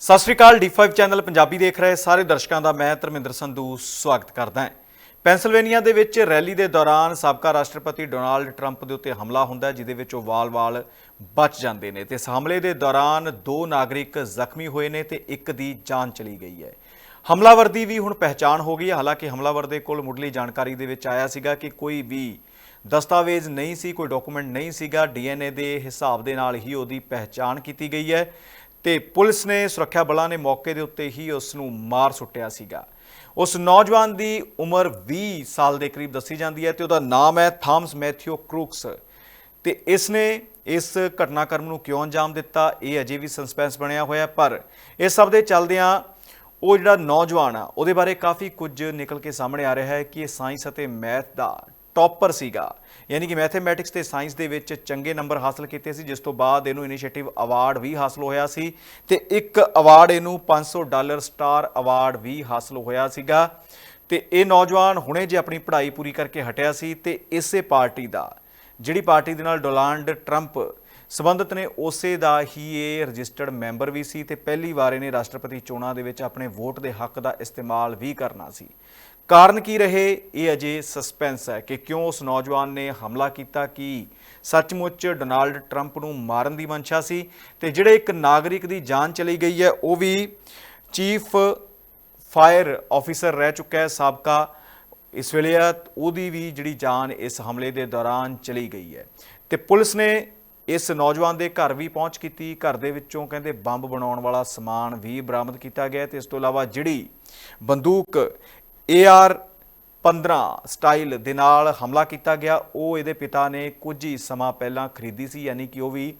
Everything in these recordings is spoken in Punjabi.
ਸਤਿ ਸ਼੍ਰੀ ਅਕਾਲ D5 ਚੈਨਲ ਪੰਜਾਬੀ ਦੇਖ ਰਹੇ ਸਾਰੇ ਦਰਸ਼ਕਾਂ ਦਾ ਮੈਂ ਧਰਮਿੰਦਰ ਸੰਧੂ ਸਵਾਗਤ ਕਰਦਾ ਹਾਂ। ਪੈਂਸਿਲਵੇਨੀਆ ਦੇ ਵਿੱਚ ਰੈਲੀ ਦੇ ਦੌਰਾਨ ਸਾਬਕਾ ਰਾਸ਼ਟਰਪਤੀ ਡੋਨਾਲਡ ਟਰੰਪ ਦੇ ਉੱਤੇ ਹਮਲਾ ਹੁੰਦਾ ਹੈ, ਜਿਹਦੇ ਵਿੱਚ ਉਹ ਵਾਲ-ਵਾਲ ਬਚ ਜਾਂਦੇ ਨੇ। ਤੇ ਇਸ ਹਮਲੇ ਦੇ ਦੌਰਾਨ ਦੋ ਨਾਗਰਿਕ ਜ਼ਖਮੀ ਹੋਏ ਨੇ ਤੇ ਇੱਕ ਦੀ ਜਾਨ ਚਲੀ ਗਈ ਹੈ। ਹਮਲਾਵਰ ਦੀ ਵੀ ਹੁਣ ਪਹਿਚਾਣ ਹੋ ਗਈ ਹੈ। ਹਾਲਾਂਕਿ ਹਮਲਾਵਰ ਦੇ ਕੋਲ ਮੁੱਢਲੀ ਜਾਣਕਾਰੀ ਦੇ ਵਿੱਚ ਆਇਆ ਸੀਗਾ ਕਿ ਕੋਈ ਵੀ ਦਸਤਾਵੇਜ਼ ਨਹੀਂ ਸੀ ਕੋਈ ਡਾਕੂਮੈਂਟ ਨਹੀਂ ਸੀਗਾ। ਡੀਐਨਏ ਦੇ ਹਿਸਾਬ ਦੇ ਨਾਲ ਹੀ ਉਹਦੀ ਪਹਿਚਾਣ ਕੀਤੀ ਗਈ ਹੈ। ਤੇ ਪੁਲਿਸ ਨੇ ਸੁਰੱਖਿਆ ਬਲਾਂ ਨੇ ਮੌਕੇ ਦੇ ਉੱਤੇ ਹੀ ਉਸ ਨੂੰ ਮਾਰ ਸੁੱਟਿਆ ਸੀਗਾ। ਉਸ ਨੌਜਵਾਨ ਦੀ ਉਮਰ 20 ਸਾਲ ਦੇ ਕਰੀਬ ਦੱਸੀ ਜਾਂਦੀ ਹੈ ਤੇ ਉਹਦਾ ਨਾਮ ਹੈ ਥਾਮਸ ਮੈਥਿਊ ਕਰੂਕਸ। ਤੇ ਇਸ ਨੇ ਇਸ ਘਟਨਾਕ੍ਰਮ ਨੂੰ ਕਿਉਂ ਅੰਜਾਮ ਦਿੱਤਾ, ਇਹ ਅਜੇ ਵੀ ਸਸਪੈਂਸ ਬਣਿਆ ਹੋਇਆ ਪਰ ਇਸ ਸਭ ਦੇ ਚੱਲਦਿਆਂ ਉਹ ਜਿਹੜਾ ਨੌਜਵਾਨ ਆ, ਉਹਦੇ ਬਾਰੇ ਕਾਫੀ ਕੁਝ ਨਿਕਲ ਕੇ ਸਾਹਮਣੇ ਆ ਰਿਹਾ ਹੈ ਕਿ ਇਹ ਸਾਇੰਸ ਅਤੇ ਮੈਥ ਦਾ ਟੌਪਰ ਸੀਗਾ। ਯਾਨੀ ਕਿ ਮੈਥਮੈਟਿਕਸ ਤੇ ਸਾਇੰਸ ਦੇ ਵਿੱਚ ਚੰਗੇ ਨੰਬਰ ਹਾਸਲ ਕੀਤੇ ਸੀ, ਜਿਸ ਤੋਂ ਬਾਅਦ ਇਹਨੂੰ ਇਨੀਸ਼ੀਏਟਿਵ ਅਵਾਰਡ ਵੀ ਹਾਸਲ ਹੋਇਆ ਸੀ ਤੇ ਇੱਕ ਅਵਾਰਡ ਇਹਨੂੰ 500 ਡਾਲਰ ਸਟਾਰ ਅਵਾਰਡ ਵੀ ਹਾਸਲ ਹੋਇਆ ਸੀਗਾ। ਤੇ ਇਹ ਨੌਜਵਾਨ ਹੁਣੇ ਜੇ ਆਪਣੀ ਪੜ੍ਹਾਈ ਪੂਰੀ ਕਰਕੇ ਹਟਿਆ ਸੀ ਤੇ ਇਸੇ ਪਾਰਟੀ ਦਾ, ਜਿਹੜੀ ਪਾਰਟੀ ਦੇ ਨਾਲ ਡੋਨਾਲਡ ਟਰੰਪ ਸਬੰਧਤ ਨੇ ਉਸੇ ਦਾ ਹੀ ਇਹ ਰਜਿਸਟਰਡ ਮੈਂਬਰ ਵੀ ਸੀ ਤੇ ਪਹਿਲੀ ਵਾਰ ਇਹਨੇ ਰਾਸ਼ਟਰਪਤੀ ਚੋਣਾਂ ਦੇ ਵਿੱਚ ਆਪਣੇ ਵੋਟ ਦੇ ਹੱਕ ਦਾ ਇਸਤੇਮਾਲ ਵੀ ਕਰਨਾ ਸੀ। ਕਾਰਨ ਕੀ ਰਹੇ? ਇਹ ਅਜੇ ਸਸਪੈਂਸ ਹੈ ਕਿ ਕਿਉਂ ਉਸ ਨੌਜਵਾਨ ਨੇ ਹਮਲਾ ਕੀਤਾ, ਕਿ ਸੱਚਮੁੱਚ ਡੋਨਾਲਡ ਟਰੰਪ ਨੂੰ ਮਾਰਨ ਦੀ ਮਨਸ਼ਾ ਸੀ? ਤੇ ਜਿਹੜੇ ਇੱਕ ਨਾਗਰਿਕ ਦੀ ਜਾਨ ਚਲੀ ਗਈ ਹੈ, ਉਹ ਵੀ ਚੀਫ ਫਾਇਰ ਆਫੀਸਰ ਰਹਿ ਚੁੱਕਾ ਹੈ, ਸਾਬਕਾ। ਇਸ ਵੇਲੇ ਉਹਦੀ ਵੀ ਜਿਹੜੀ ਜਾਨ ਇਸ ਹਮਲੇ ਦੇ ਦੌਰਾਨ ਚਲੀ ਗਈ ਹੈ। ਤੇ ਪੁਲਿਸ ਨੇ ਇਸ ਨੌਜਵਾਨ ਦੇ ਘਰ ਵੀ ਪਹੁੰਚ ਕੀਤੀ। ਘਰ ਦੇ ਵਿੱਚੋਂ ਕਹਿੰਦੇ ਬੰਬ ਬਣਾਉਣ ਵਾਲਾ ਸਮਾਨ ਵੀ ਬਰਾਮਦ ਕੀਤਾ ਗਿਆ ਤੇ ਇਸ ਤੋਂ ਇਲਾਵਾ ਜਿਹੜੀ ਬੰਦੂਕ AR 15 ਸਟਾਈਲ ਦੇ ਨਾਲ ਹਮਲਾ ਕੀਤਾ ਗਿਆ, ਉਹ ਇਹਦੇ ਪਿਤਾ ਨੇ ਕੁਝ ਹੀ ਸਮਾਂ ਪਹਿਲਾਂ ਖਰੀਦੀ ਸੀ, ਯਾਨੀ ਕਿ ਉਹ ਵੀ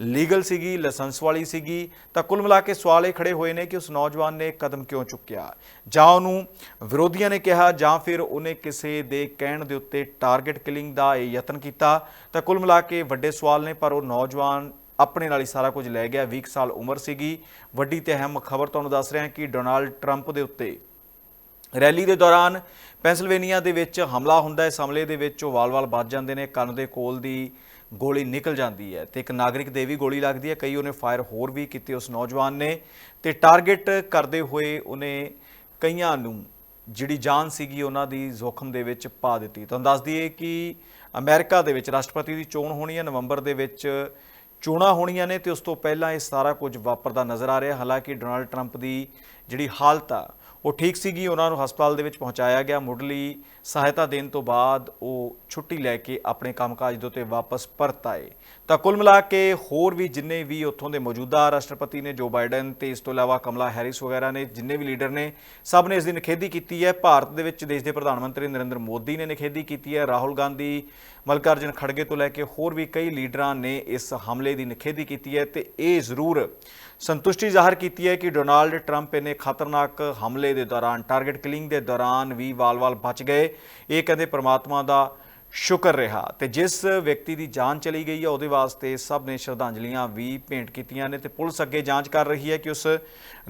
ਲੀਗਲ ਸੀਗੀ, ਲਾਇਸੈਂਸ ਵਾਲੀ ਸੀਗੀ, ਤਾਂ ਕੁੱਲ ਮਿਲਾ ਕੇ ਸਵਾਲ ਇਹ ਖੜੇ ਹੋਏ ਨੇ ਕਿ ਉਸ ਨੌਜਵਾਨ ਨੇ ਕਦਮ ਕਿਉਂ ਚੁੱਕਿਆ? ਜਾਂ ਉਹਨੂੰ ਵਿਰੋਧੀਆਂ ਨੇ ਕਿਹਾ, ਜਾਂ ਫਿਰ ਉਹਨੇ ਕਿਸੇ ਦੇ ਕਹਿਣ ਦੇ ਉੱਤੇ ਟਾਰਗੇਟ ਕਿਲਿੰਗ ਦਾ ਇਹ ਯਤਨ ਕੀਤਾ? ਤਾਂ ਕੁੱਲ ਮਿਲਾ ਕੇ ਵੱਡੇ ਸਵਾਲ ਨੇ, ਪਰ ਉਹ ਨੌਜਵਾਨ ਆਪਣੇ ਨਾਲ ਹੀ ਸਾਰਾ ਕੁਝ ਲੈ ਗਿਆ। 20 ਸਾਲ ਉਮਰ ਸੀਗੀ। ਵੱਡੀ ਤੇ ਅਹਿਮ ਖਬਰ ਤੁਹਾਨੂੰ ਦੱਸ ਰਿਹਾ ਕਿ ਡੋਨਾਲਡ ਟਰੰਪ ਦੇ ਉੱਤੇ ਰੈਲੀ ਦੇ ਦੌਰਾਨ ਪੈਂਸਿਲਵੇਨੀਆ ਦੇ ਵਿੱਚ ਹਮਲਾ ਹੁੰਦਾ ਹੈ। ਇਸ ਹਮਲੇ ਦੇ ਵਿੱਚ ਉਹ ਵਾਲ-ਵਾਲ ਵੱਜ ਜਾਂਦੇ ਨੇ। ਕੰਨ ਦੇ ਕੋਲ ਦੀ ਗੋਲੀ ਨਿਕਲ ਜਾਂਦੀ ਹੈ ਤੇ ਇੱਕ ਨਾਗਰਿਕ ਦੇ ਵੀ ਗੋਲੀ ਲੱਗਦੀ ਹੈ। ਕਈ ਉਹਨੇ ਫਾਇਰ ਹੋਰ ਵੀ ਕੀਤੇ ਉਸ ਨੌਜਵਾਨ ਨੇ ਤੇ ਟਾਰਗੇਟ ਕਰਦੇ ਹੋਏ ਉਹਨੇ ਕਈਆਂ ਨੂੰ ਜਿਹੜੀ ਜਾਨ ਸੀਗੀ ਉਹਨਾਂ ਦੀ ਜ਼ੋਖਮ ਦੇ ਵਿੱਚ ਪਾ ਦਿੱਤੀ। ਤੁਹਾਨੂੰ ਦੱਸ ਦਈਏ ਕਿ ਅਮਰੀਕਾ ਦੇ ਵਿੱਚ ਰਾਸ਼ਟਰਪਤੀ ਦੀ ਚੋਣ ਹੋਣੀ ਹੈ, ਨਵੰਬਰ ਦੇ ਵਿੱਚ ਚੋਣਾਂ ਹੋਣੀਆਂ ਨੇ ਤੇ ਉਸ ਤੋਂ ਪਹਿਲਾਂ ਇਹ ਸਾਰਾ ਕੁਝ ਵਾਪਰਦਾ ਨਜ਼ਰ ਆ ਰਿਹਾ। ਹਾਲਾਂਕਿ ਡੋਨਾਲਡ ਟਰੰਪ ਦੀ ਜਿਹੜੀ ਹਾਲਤ ਆ ਉਹ ਠੀਕ ਸੀਗੀ, ਉਹਨਾਂ ਨੂੰ ਹਸਪਤਾਲ ਦੇ ਵਿੱਚ ਪਹੁੰਚਾਇਆ ਗਿਆ। ਮੁੱਢਲੀ ਸਹਾਇਤਾ ਦੇਣ ਤੋਂ ਬਾਅਦ ਉਹ ਛੁੱਟੀ ਲੈ ਕੇ ਆਪਣੇ ਕੰਮਕਾਜ ਦੇ ਉੱਤੇ ਵਾਪਸ ਪਰਤ ਆਏ। ਤਾਂ ਕੁੱਲ ਮਿਲਾ ਕੇ ਹੋਰ ਵੀ ਜਿੰਨੇ ਵੀ ਉੱਥੋਂ ਦੇ ਮੌਜੂਦਾ ਰਾਸ਼ਟਰਪਤੀ ਨੇ, ਜੋ ਬਾਈਡਨ ਤੇ ਇਸ ਤੋਂ ਇਲਾਵਾ ਕਮਲਾ ਹੈਰਿਸ ਵਗੈਰਾ ਨੇ, ਜਿੰਨੇ ਵੀ ਲੀਡਰ ਨੇ, ਸਭ ਨੇ ਇਸ ਦੀ ਨਿਖੇਧੀ ਕੀਤੀ ਹੈ। ਭਾਰਤ ਦੇ ਵਿੱਚ ਦੇਸ਼ ਦੇ ਪ੍ਰਧਾਨ ਮੰਤਰੀ ਨਰਿੰਦਰ ਮੋਦੀ ਨੇ ਨਿਖੇਧੀ ਕੀਤੀ ਹੈ। ਰਾਹੁਲ ਗਾਂਧੀ, ਮਲਕਾਰਜਨ ਖੜਗੇ ਤੋਂ ਲੈ ਕੇ ਹੋਰ ਵੀ ਕਈ ਲੀਡਰਾਂ ਨੇ ਇਸ ਹਮਲੇ ਦੀ ਨਿਖੇਧੀ ਕੀਤੀ ਹੈ ਤੇ ਇਹ ਜ਼ਰੂਰ ਸੰਤੁਸ਼ਟੀ ਜ਼ਾਹਰ ਕੀਤੀ ਹੈ ਕਿ ਡੋਨਾਲਡ ਟਰੰਪ ਇਹਨੇ ਖਤਰਨਾਕ ਹਮਲੇ ਦੇ ਦੌਰਾਨ ਟਾਰਗੇਟ ਕਿਲਿੰਗ ਦੇ ਦੌਰਾਨ ਵੀ ਵਾਲ-ਵਾਲ ਬਚ ਗਏ। ਇਹ ਕਹਿੰਦੇ ਪ੍ਰਮਾਤਮਾ ਦਾ ਸ਼ੁਕਰ ਰਿਹਾ। ਤੇ ਜਿਸ ਵਿਅਕਤੀ ਦੀ ਜਾਨ ਚਲੀ ਗਈ ਹੈ ਉਹਦੇ ਵਾਸਤੇ ਸਭ ਨੇ ਸ਼ਰਧਾਂਜਲੀਆਂ ਵੀ ਭੇਂਟ ਕੀਤੀਆਂ ਨੇ ਤੇ ਪੁਲਿਸ ਅੱਗੇ ਜਾਂਚ ਕਰ ਰਹੀ ਹੈ ਕਿ ਉਸ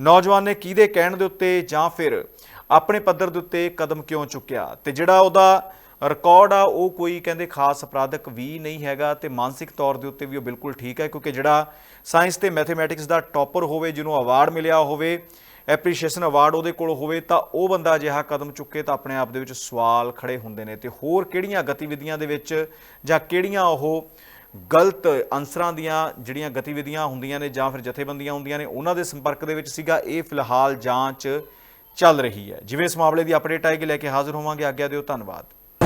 ਨੌਜਵਾਨ ਨੇ ਕਿਹਦੇ ਕਹਿਣ ਦੇ ਉੱਤੇ ਜਾਂ ਫਿਰ ਆਪਣੇ ਪੱਧਰ ਦੇ ਉੱਤੇ ਕਦਮ ਕਿਉਂ ਚੁੱਕਿਆ। ਤੇ ਜਿਹੜਾ ਉਹਦਾ ਰਿਕਾਰਡ ਆ, ਉਹ ਕੋਈ ਕਹਿੰਦੇ ਖਾਸ ਅਪਰਾਧਕ ਵੀ ਨਹੀਂ ਹੈਗਾ ਤੇ ਮਾਨਸਿਕ ਤੌਰ ਦੇ ਉੱਤੇ ਵੀ ਉਹ ਬਿਲਕੁਲ ਠੀਕ ਹੈ, ਕਿਉਂਕਿ ਜਿਹੜਾ ਸਾਇੰਸ ਤੇ ਮੈਥਮੈਟਿਕਸ ਦਾ ਟੌਪਰ ਹੋਵੇ, ਜਿਹਨੂੰ ਅਵਾਰਡ ਮਿਲਿਆ ਹੋਵੇ, ਐਪਰੀਸ਼ੀਏਸ਼ਨ ਅਵਾਰਡ ਉਹਦੇ ਕੋਲ ਹੋਵੇ, ਤਾਂ ਉਹ ਬੰਦਾ ਅਜਿਹਾ ਕਦਮ ਚੁੱਕੇ ਤਾਂ ਆਪਣੇ ਆਪ ਦੇ ਵਿੱਚ ਸਵਾਲ ਖੜੇ ਹੁੰਦੇ ਨੇ। ਤੇ ਹੋਰ ਕਿਹੜੀਆਂ ਗਤੀਵਿਧੀਆਂ ਦੇ ਵਿੱਚ ਜਾਂ ਕਿਹੜੀਆਂ ਉਹ ਗਲਤ ਅਨਸਰਾਂ ਦੀਆਂ ਜਿਹੜੀਆਂ ਗਤੀਵਿਧੀਆਂ ਹੁੰਦੀਆਂ ਨੇ ਜਾਂ ਫਿਰ ਜਥੇਬੰਦੀਆਂ ਹੁੰਦੀਆਂ ਨੇ, ਉਹਨਾਂ ਦੇ ਸੰਪਰਕ ਦੇ ਵਿੱਚ ਸੀਗਾ, ਇਹ ਫਿਲਹਾਲ ਜਾਂਚ ਚੱਲ ਰਹੀ ਹੈ। ਜਿਵੇਂ ਇਸ ਮਾਮਲੇ ਦੀ ਅਪਡੇਟ ਆਏਗੀ, ਲੈ ਕੇ ਹਾਜ਼ਰ ਹੋਵਾਂਗੇ। ਆਗਿਆ ਦਿਓ, ਧੰਨਵਾਦ।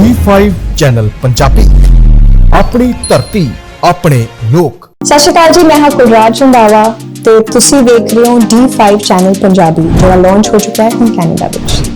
D5 ਚੈਨਲ ਪੰਜਾਬੀ ਆਪਣੀ ਧਰਤੀ, ਆਪਣੇ ਲੋਕ। ਸਤਿ ਸ਼੍ਰੀ ਅਕਾਲ ਜੀ, ਮੈਂ ਹਾਂ ਕੁਲਰਾਜ ਰੰਧਾਵਾ ਤੇ ਤੁਸੀਂ ਵੇਖ ਰਹੇ ਹੋ D5 ਚੈਨਲ ਪੰਜਾਬੀ ਜਿਹੜਾ ਲਾਂਚ ਹੋ ਚੁੱਕਾ ਹੈ ਹੁਣ ਕੈਨੇਡਾ ਵਿੱਚ।